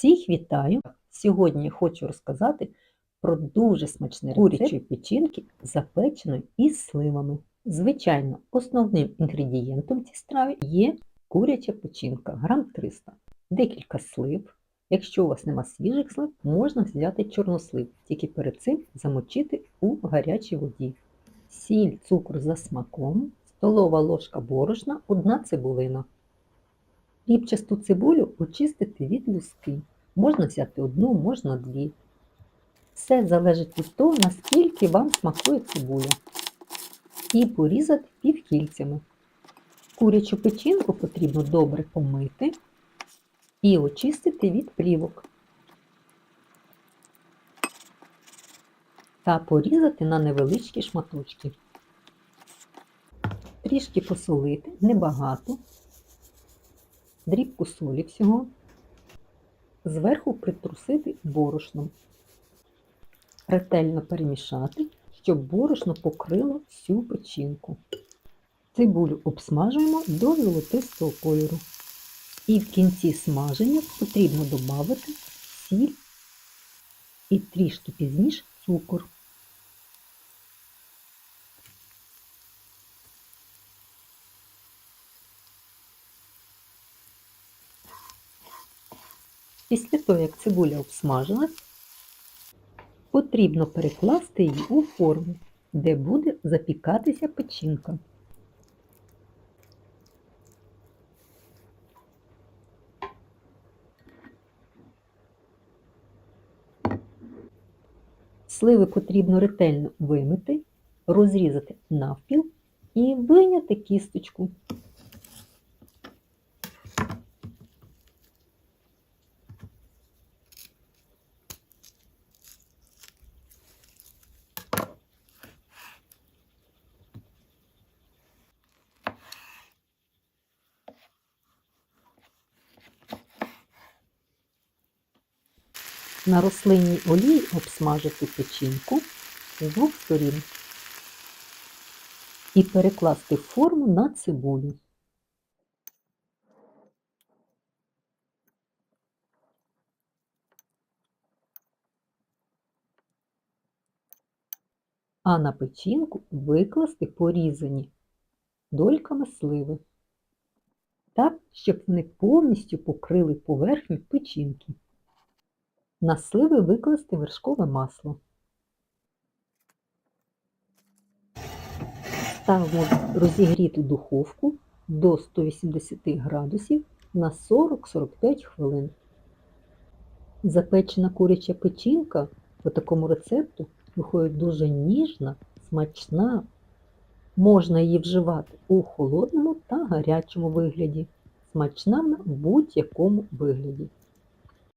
Всіх вітаю! Сьогодні я хочу розказати про дуже смачний рецепт курячої печінки, запеченої із сливами. Звичайно, основним інгредієнтом в цій страві є куряча печінка, грам 300, декілька слив. Якщо у вас нема свіжих слив, можна взяти чорнослив, тільки перед цим замочити у гарячій воді. Сіль, цукор за смаком, столова ложка борошна, одна цибулина. Ріпчасту цибулю очистити від луски. Можна взяти одну, можна дві. Все залежить від того, наскільки вам смакує цибуля. І порізати півкільцями. Курячу печінку потрібно добре помити і очистити від плівок. Та порізати на невеличкі шматочки. Трішки посолити, небагато, дрібку солі всього, зверху притрусити борошном, ретельно перемішати, щоб борошно покрило всю печінку. Цибулю обсмажуємо до золотистого кольору. І в кінці смаження потрібно додати сіль і трішки пізніше цукор. Після того, як цибуля обсмажилась, потрібно перекласти її у форму, де буде запікатися печінка. Сливи потрібно ретельно вимити, розрізати навпіл і виняти кісточку. На рослинній олії обсмажити печінку з двох сторін і перекласти форму на цибулю. А на печінку викласти порізані дольками сливи, так, щоб вони повністю покрили поверхню печінки. На сливи викласти вершкове масло. Ставимо розігріту духовку до 180 градусів на 40-45 хвилин. Запечена куряча печінка по такому рецепту виходить дуже ніжна, смачна. Можна її вживати у холодному та гарячому вигляді. Смачна в будь-якому вигляді.